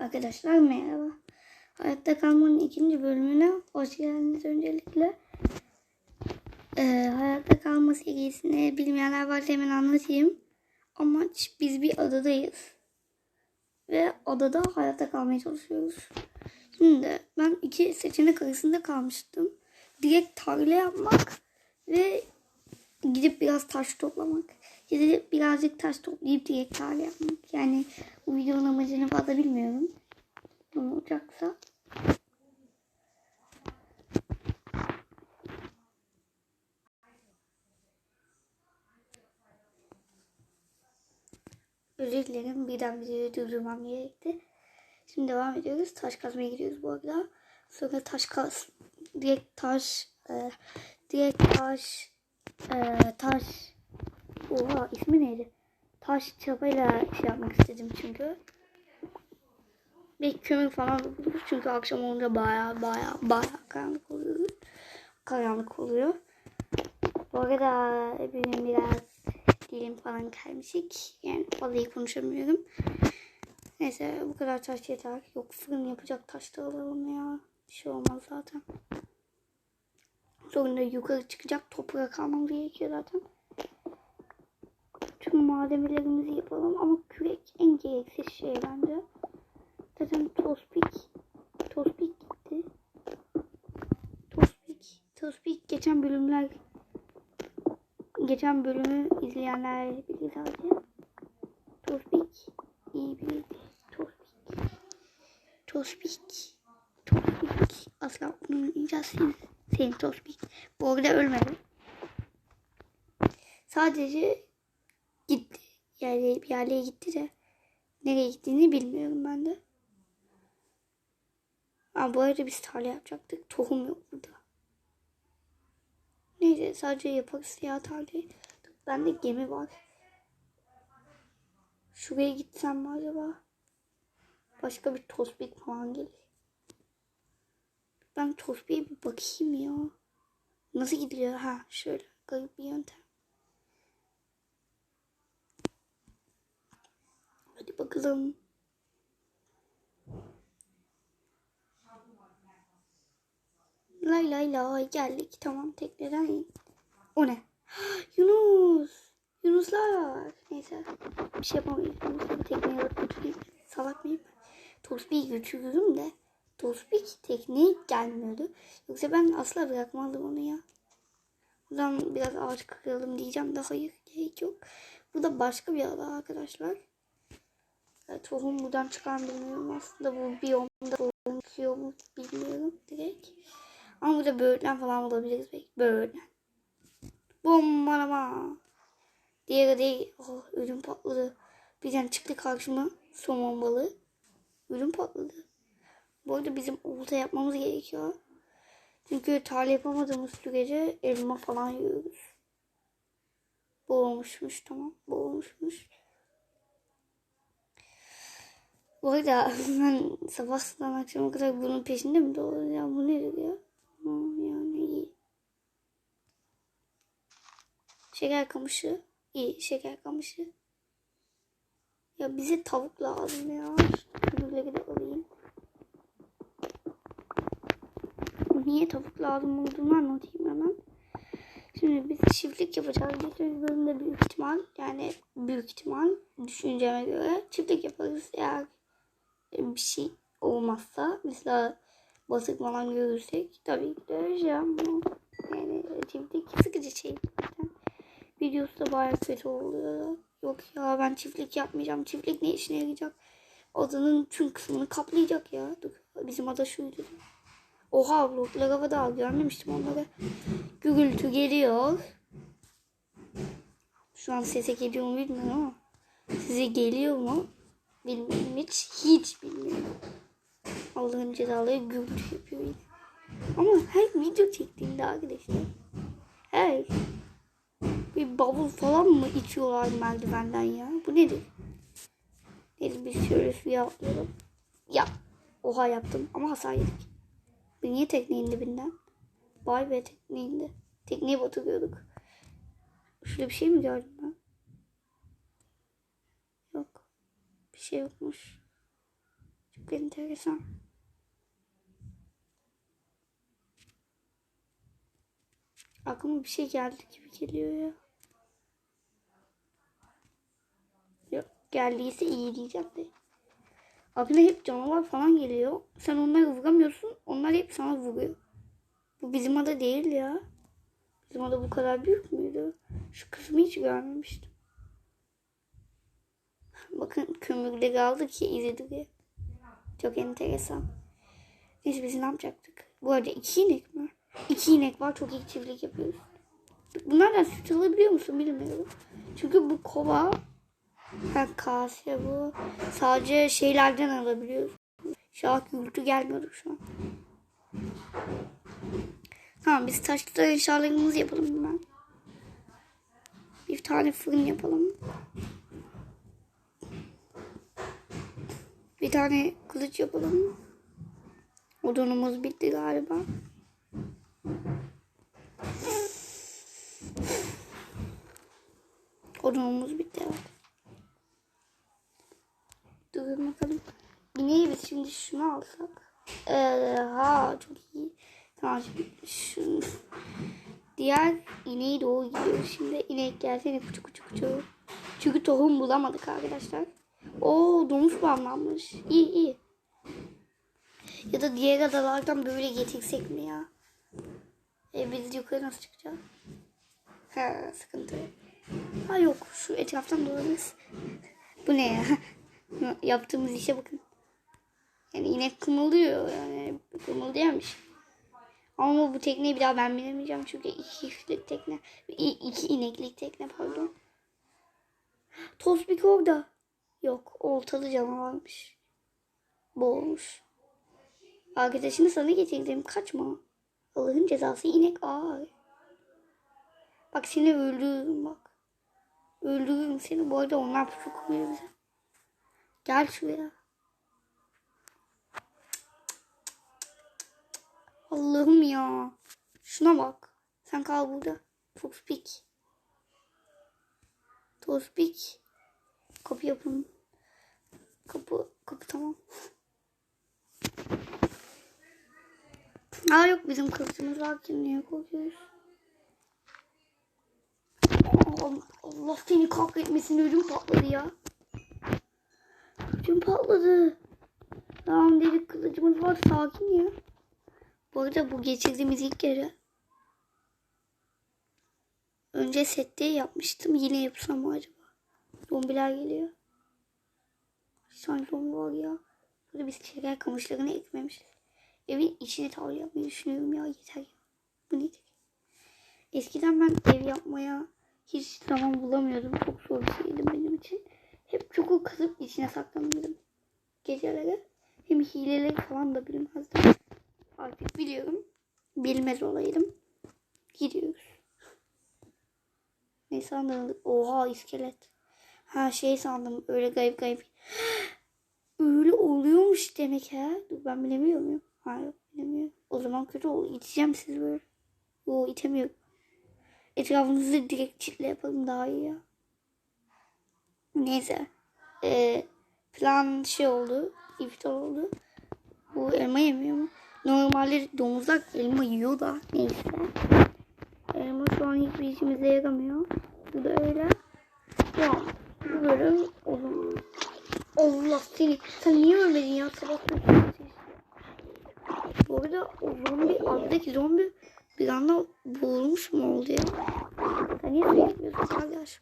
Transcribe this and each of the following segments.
Arkadaşlar merhaba. Hayatta kalmanın ikinci bölümüne hoş geldiniz öncelikle. Ee, hayatta kalma serisini bilmeyenler varsa hemen anlatayım. Amaç biz bir adadayız. Ve adada hayatta kalmaya çalışıyoruz. Şimdi ben iki seçenek arasında kalmıştım. Direkt tarla yapmak ve gidip biraz taş toplamak. Gidip birazcık taş toplayıp direkt tarla yapmak. Yani bu videonun amacını fazla bilmiyorum. Ne olacaksa. Özür dilerim. Birden videoyu durdurmam gerekti. Şimdi devam ediyoruz. Taş kazmaya gidiyoruz bu arada. Sonra taş kaz. Direkt taş. E, direkt taş. E, taş. Oha ismi neydi? Taş çapayla şey yapmak istedim çünkü. Bir kömür falan buluruz çünkü akşam olunca baya baya baya karanlık oluyor. Karanlık oluyor. Bu arada benim biraz dilim falan kaymışık. Yani vallahi konuşamıyorum. Neyse bu kadar taş yeter. Yok fırın yapacak taş da alalım ya. Bir şey olmaz zaten. Sonra yukarı çıkacak toprak almamız gerekiyor zaten. Malzemelerimizi yapalım ama kürek en gereksiz şey bence. Zaten tospik tospik gitti. Tospik tospik geçen bölümler geçen bölümü izleyenler bilir sadece. Tospik iyi bir tospik. Tospik. Tospik. Asla unutmayacağız seni. Senin tospik. Bu arada ölmedi. Sadece Yani bir yerlere gitti de nereye gittiğini bilmiyorum ben de. Ama bu arada biz tarla yapacaktık. Tohum yok burada. Neyse sadece yaparız ya tarlayı. Bende gemi var. Şuraya gitsem mi acaba? Başka bir tospik falan gelir. Ben tospiğe bir bakayım ya. Nasıl gidiliyor? Ha şöyle garip bir yöntem. Hadi bakalım. Lay lay lay geldik. Tamam tekneden in. O ne? Yunus. Yunuslar. Neyse. Bir şey yapamayız. Yunus'u tekneye alıp götüreyim. Salak mıyım? Tospik'i götürüyorum de. Tospik tekneye gelmiyordu. Yoksa ben asla bırakmazdım onu ya. Buradan biraz ağaç kıralım diyeceğim de hayır gerek yok. Bu da başka bir ada arkadaşlar. Tohum buradan çıkan bilmiyorum aslında bu biyomda tohum çıkıyor mu bilmiyorum direkt. Ama burada böğürtlen falan bulabiliriz belki. Böğürtlen. Bombalama. Diğeri değil. Oh, ürün patladı. Birden çıktı karşıma somon balığı. Ürün patladı. Bu arada bizim olta yapmamız gerekiyor. Çünkü tarla yapamadığımız sürece elma falan yiyoruz. Bu olmuşmuş tamam. Bu Bu arada ben sabahtan akşama kadar bunun peşinde mi dolanacağım? Bu nedir ya? Aman yani iyi. Şeker kamışı. İyi şeker kamışı. Ya bize tavuk lazım ya. Öbürleri de alayım. Niye tavuk lazım olduğunu anlatayım hemen. Şimdi biz çiftlik yapacağız. Geçtiğimiz bölümde büyük ihtimal yani büyük ihtimal düşünceme göre çiftlik yaparız. Eğer bir şey olmazsa mesela batık falan görürsek tabii ki de öleceğim. Yani çiftlik sıkıcı şey. Videosu da bayağı kötü oluyor. Yok ya ben çiftlik yapmayacağım. Çiftlik ne işine yarayacak? Adanın tüm kısmını kaplayacak ya. Dur, bizim ada şuydu. Oha bloklar havada görmemiştim onları. Gürültü geliyor. Şu an sese geliyor mu bilmiyorum ama. Size geliyor mu? Bilmiyorum hiç. Hiç bilmiyorum. Allah'ın cezaları gürültü yapıyor yine. Ama her video çektiğimde arkadaşlar. Her. Bir bavul falan mı içiyorlar merdivenden ya? Bu nedir? Neyse biz şöyle suya atlayalım. Ya. Oha yaptım ama hasar yedik. Bu niye tekneyin dibinden? Vay be tekneyin de. Tekneye batırıyorduk. Şurada bir şey mi gördüm ben? Yok. Şey yokmuş. Çok enteresan. Aklıma bir şey geldi gibi geliyor ya. Yok geldiyse iyi diyeceğim de. Aklına hep canavar falan geliyor. Sen onları vuramıyorsun. Onlar hep sana vuruyor. Bu bizim ada değil ya. Bizim ada bu kadar büyük müydü? Şu kısmı hiç görmemiştim. Bakın kömürleri aldık ki duruyor. Çok enteresan. Neyse biz ne yapacaktık? Bu arada iki inek mi? İki inek var. Çok iyi çiftlik yapıyoruz. Bunlardan süt alabiliyor musun bilmiyorum. Çünkü bu kova ha, kase bu. Sadece şeylerden alabiliyoruz. Şah gürültü gelmiyordu şu an. Tamam biz taşlı eşyalarımızı yapalım hemen. Bir tane fırın yapalım. Bir tane kılıç yapalım. Odunumuz bitti galiba. Odunumuz bitti evet. Durun bakalım. İneği biz şimdi şunu alsak. Ee, ha çok iyi. Tamam şimdi şunu. Diğer ineği doğru gidiyoruz şimdi. İnek gelsene kuçu kuçu kuçu. Çünkü tohum bulamadık arkadaşlar. Oo domuz bağlanmış. İyi iyi. Ya da diğer adalardan böyle getirsek mi ya? E biz yukarı nasıl çıkacağız? Ha sıkıntı. Ha yok şu etraftan dolanırız. Bu ne ya? Yaptığımız işe bakın. Yani inek kımıldıyor yani kımıldayan bir şey. Ama bu tekneyi bir daha ben binemeyeceğim çünkü iki kişilik tekne. İki ineklik tekne pardon. Tospik orada. Yok oltalı canavarmış. Boğulmuş. Arkadaşını sana getirdim kaçma. Allah'ın cezası inek ağır. Bak seni öldürürüm bak. Öldürürüm seni. Bu arada onlar pusu koyuyor bize. Gel şuraya. Allah'ım ya. Şuna bak. Sen kal burada. Tospik. Tospik. Kapı yapın. Kapı, kapı tamam. Aa yok bizim kılıcımız varken niye korkuyoruz? Allah, Allah seni kahretmesin ödüm patladı ya. Ödüm patladı. Tamam dedik kılıcımız var sakin ya. Bu arada bu geçirdiğimiz ilk kere. Önce sette yapmıştım. Yine yapsam mı acaba? Zombiler geliyor. Tane zombi var ya. Burada biz şeker kamışlarını ekmemişiz. Evin içine tavır yapmayı düşünüyorum ya. Yeter ya. Bu nedir? Eskiden ben ev yapmaya hiç zaman bulamıyordum. Çok zor bir şeydi benim için. Hep çok kazıp içine saklanırdım. Gecelere. Hem hileleri falan da bilmezdim. Artık biliyorum. Bilmez olaydım. Gidiyoruz. Ne sandın? Oha iskelet. Ha şey sandım. Öyle gayip gayip. Öyle oluyormuş demek ha. Dur ben bilemiyor muyum? Hayır bilemiyorum. O zaman kötü olur. İteceğim sizi böyle. Yo itemiyorum. Etrafınızı direkt çitle yapalım daha iyi ya. Neyse. Ee, plan şey oldu. İftar oldu. Bu elma yemiyor mu? Normalde domuzlar elma yiyor da. Neyse. Elma şu an hiçbir işimize yaramıyor. Bu da öyle. Bu bölüm o zaman. Allah seni. Sen niye ölmedin ya? Sabah Bu arada o zombi, aradaki zombi bir anda boğulmuş mu oldu ya? Sen niye suya gitmiyorsun kardeş?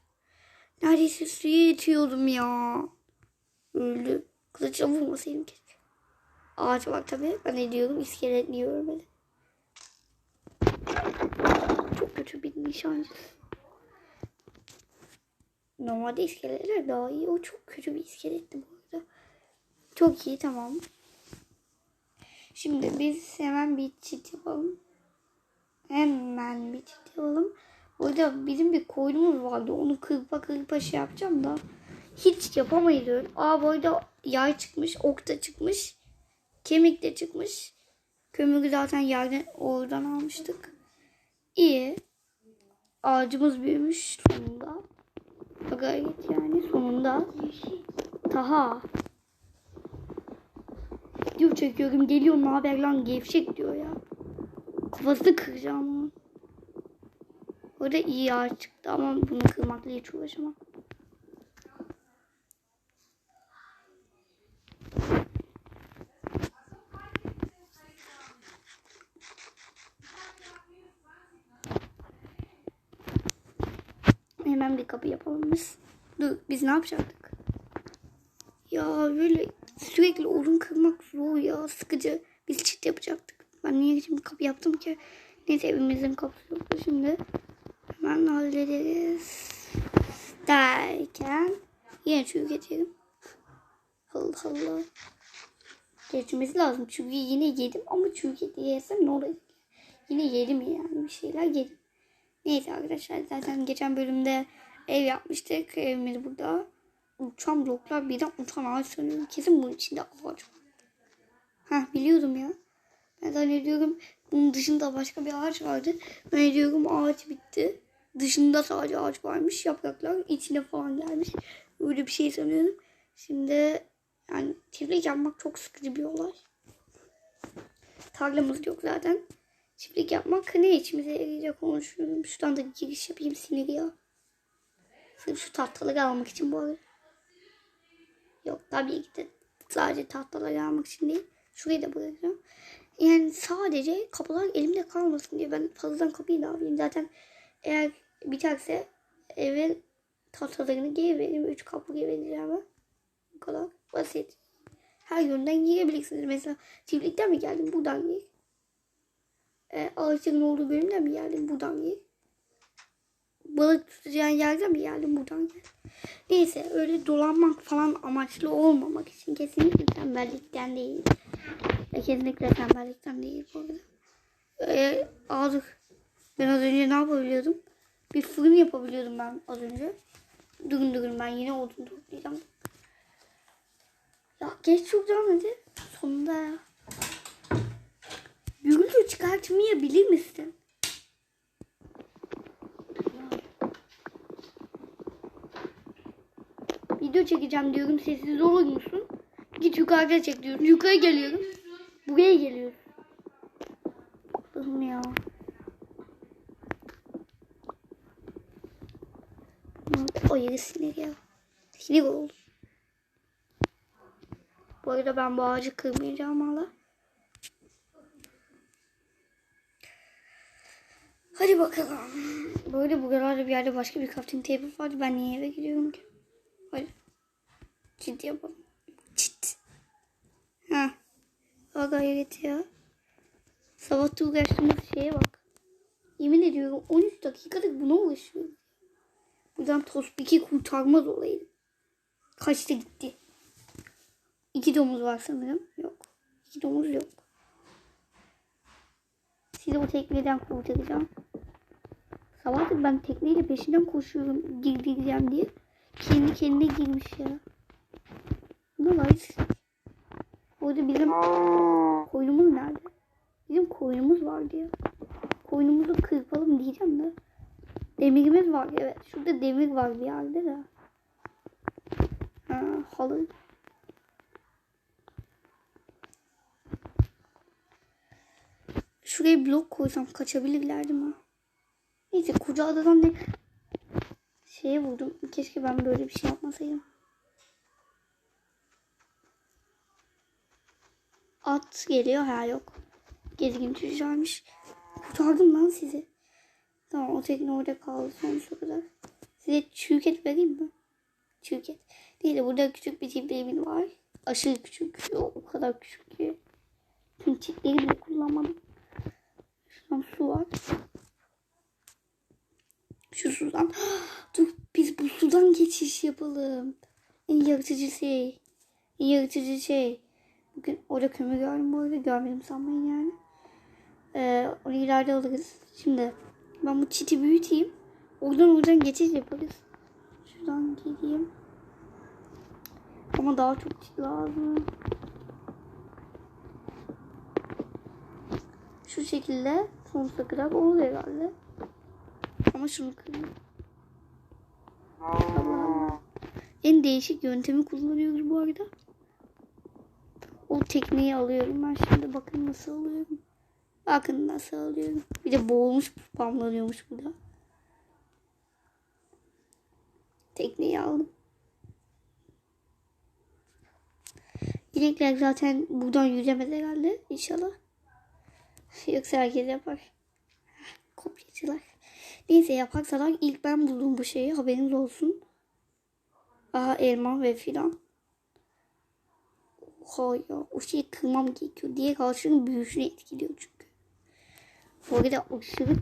Neredeyse suya yetiyordum ya. Öldü. Kılıçla vurmasaydım keşke. Ağaç var tabii. Ben ne diyorum? İskelet niye ölmedi? Çok kötü bir nişancı. Normalde iskeletler daha iyi. O çok kötü bir iskeletti bu arada. Çok iyi tamam. Şimdi biz hemen bir çit yapalım. Hemen bir çit yapalım. Orada bizim bir koyunumuz vardı. Onu kırpa kırpa şey yapacağım da. Hiç yapamayız. Aa bu arada yay çıkmış. Ok da çıkmış. Kemik de çıkmış. Kömürü zaten yerden oradan almıştık. İyi. Ağacımız büyümüş sonunda. Gayet yani sonunda. Taha. video çekiyorum. Geliyor ne haber lan gevşek diyor ya. Kafasını kıracağım onun. Orada iyi ağaç çıktı ama bunu kırmakla hiç uğraşamam. Hemen bir kapı yapalım biz. Dur biz ne yapacaktık? Ya böyle sürekli odun kırmak zor ya sıkıcı. Biz çit yapacaktık. Ben niye şimdi kapı yaptım ki? Neyse evimizin kapısı yoktu şimdi. Hemen hallederiz. Derken yine çürük geçelim. Allah Allah. Geçmesi lazım. Çünkü yine yedim ama çürük eti yesem ne olacak? Yine yedim yani bir şeyler yedim. Neyse arkadaşlar zaten geçen bölümde ev yapmıştık. Evimiz burada. Uçan bloklar birden uçan ağaç sanıyorum. Kesin bunun içinde ağaç var. Ha biliyordum ya. Ben zannediyorum bunun dışında başka bir ağaç vardı. Ben diyorum ağaç bitti. Dışında sadece ağaç varmış. Yapraklar içine falan gelmiş. Öyle bir şey sanıyordum. Şimdi yani çiftlik yapmak çok sıkıcı bir olay. Tarlamız yok zaten. Çiftlik yapmak ne içimize yarayacak onu düşünüyorum. Şuradan da giriş yapayım sinir ya. Sırf şu tahtaları almak için bu arada. Yok tabii ki de sadece tahtaları almak için değil. Şurayı da bırakacağım. Yani sadece kapılar elimde kalmasın diye ben fazladan kapıyı da alayım. Zaten eğer biterse evin tahtalarını geri veririm. Üç kapı geri vereceğim ben. Bu kadar basit. Her yönden girebilirsiniz. Mesela çiftlikten mi geldin? Buradan gir. E, ağaçların olduğu bölümden mi geldin? Buradan gir. Balık tutacağın yerden mi geldin? Buradan gel. Neyse öyle dolanmak falan amaçlı olmamak için kesinlikle tembellikten değil. E, kesinlikle tembellikten değil bu arada. E, aldık. Ben az önce ne yapabiliyordum? Bir fırın yapabiliyordum ben az önce. Durun durun ben yine odun toplayacağım. Ya geç çok devam. Sonunda ya. Gürültü çıkartmayabilir misin? Video çekeceğim diyorum sessiz olur musun? Git yukarıda çek diyorum. Yukarı geliyorum. Buraya geliyorum. Allah'ım ya. O yeri sinir ya. Sinir oldu. Bu arada ben bu ağacı kırmayacağım hala. Hadi bakalım. Böyle buralarda bir yerde başka bir crafting table vardı. Ben niye eve gidiyorum ki? Hadi. Ciddi yapalım. Çit. Ha. Ha gayret ya. Sabah uğraştığımız şeye bak. Yemin ediyorum 13 dakikadır buna uğraşıyorum. Buradan Tospik'i kurtarmaz olaydı. Kaçta gitti? İki domuz var sanırım. Yok. İki domuz yok. Sizi bu tekneden kurtaracağım. Sabahdır ben tekneyle peşinden koşuyorum girdireceğim diye. Kendi kendine girmiş ya. Ne var? Orada bizim koyunumuz nerede? Bizim koyunumuz vardı ya. Koyunumuzu kırpalım diyeceğim de. Demirimiz var evet. Şurada demir var bir yerde de. Ha, halı. Şuraya blok koysam kaçabilirlerdi mi? Neyse koca adadan ne şeye vurdum. Keşke ben böyle bir şey yapmasaydım. At geliyor. Ha yok. Gezgin çocuğuymuş. Kurtardım lan sizi. Tamam o tekne orada kaldı sonsuza kadar. Size çürük et vereyim mi? Çürük et. Değil de burada küçük bir çiftliğimiz var. Aşırı küçük. O kadar küçük ki. Tüm çiftleri bile kullanmadım. Su. Şu sudan. Dur biz bu sudan geçiş yapalım. En yaratıcı şey. En yaratıcı şey. Bugün orada kömür gördüm bu arada. Görmedim sanmayın yani. Ee, onu ileride alırız. Şimdi ben bu çiti büyüteyim. Oradan oradan geçiş yaparız. Şuradan geleyim. Ama daha çok çit lazım. Şu şekilde sonsuza kadar olur herhalde. Ama şunu kırayım. Allah. En değişik yöntemi kullanıyoruz bu arada. O tekneyi alıyorum ben şimdi. Bakın nasıl alıyorum. Bakın nasıl alıyorum. Bir de boğulmuş spamlanıyormuş burada. Tekneyi aldım. İnekler zaten buradan yüzemez herhalde inşallah. Yoksa herkes yapar. Kopyacılar. Neyse yaparsalar ilk ben buldum bu şeyi haberiniz olsun. Aha elma ve filan. Oha ya o şeyi kırmam gerekiyor. Diye karşının büyüsünü etkiliyor çünkü. Bu arada aşırı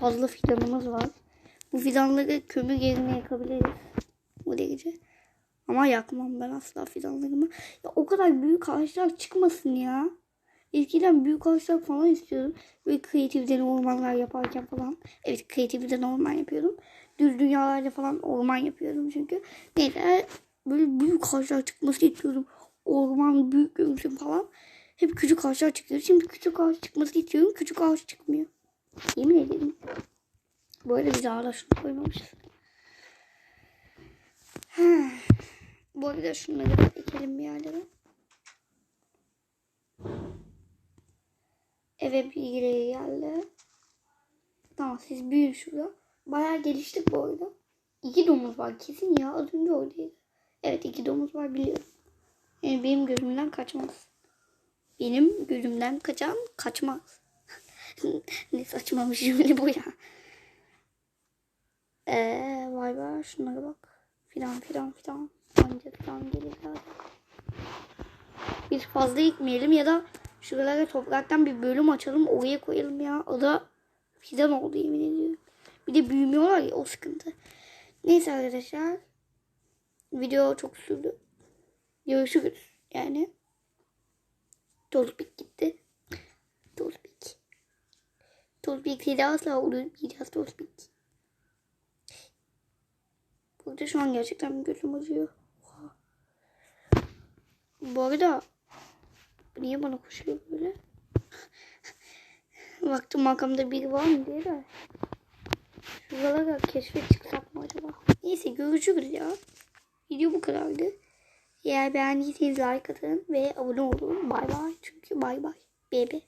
fazla fidanımız var. Bu fidanları kömür yerine yakabiliriz. Bu derece. Ama yakmam ben asla fidanlarımı. Ya o kadar büyük ağaçlar çıkmasın ya. Eskiden büyük ağaçlar falan istiyordum. Böyle kreatiften ormanlar yaparken falan. Evet kreatiften orman yapıyordum. Düz dünyalarda falan orman yapıyordum çünkü. Neyse böyle büyük ağaçlar çıkması istiyordum. Orman büyük görünsün falan. Hep küçük ağaçlar çıkıyor. Şimdi küçük ağaç çıkması istiyorum. Küçük ağaç çıkmıyor. Yemin ederim. Bu arada biz ağaçlar şunu koymamışız. Bu arada şunları da ekelim bir yerlere. Eve biri geldi. Tamam siz büyüyün şurada. Bayağı geliştik bu arada. İki domuz var kesin ya. Az önce oradaydı. Evet iki domuz var biliyorum. Yani benim gözümden kaçmaz. Benim gözümden kaçan kaçmaz. ne saçma bir cümle bu ya. Eee vay be şunlara bak. Filan filan filan. Anca filan gelir zaten. Biz fazla ekmeyelim ya da şuralara topraktan bir bölüm açalım oraya koyalım ya. O da fidan oldu yemin ediyorum. Bir de büyümüyorlar ya o sıkıntı. Neyse arkadaşlar. Video çok sürdü. Görüşürüz. Yani. Tozbik gitti. Tozbik. Tozbik seni asla unutmayacağız Tozbik. Burada şu an gerçekten gözüm acıyor. Bu arada niye bana koşuyor böyle? Baktım makamda biri var mı diye de. Şuralara keşfe çıksak mı acaba? Neyse görüşürüz ya. Video bu kadardı. Eğer beğendiyseniz like atın ve abone olun. Bay bay. Çünkü bay bay. Bebe.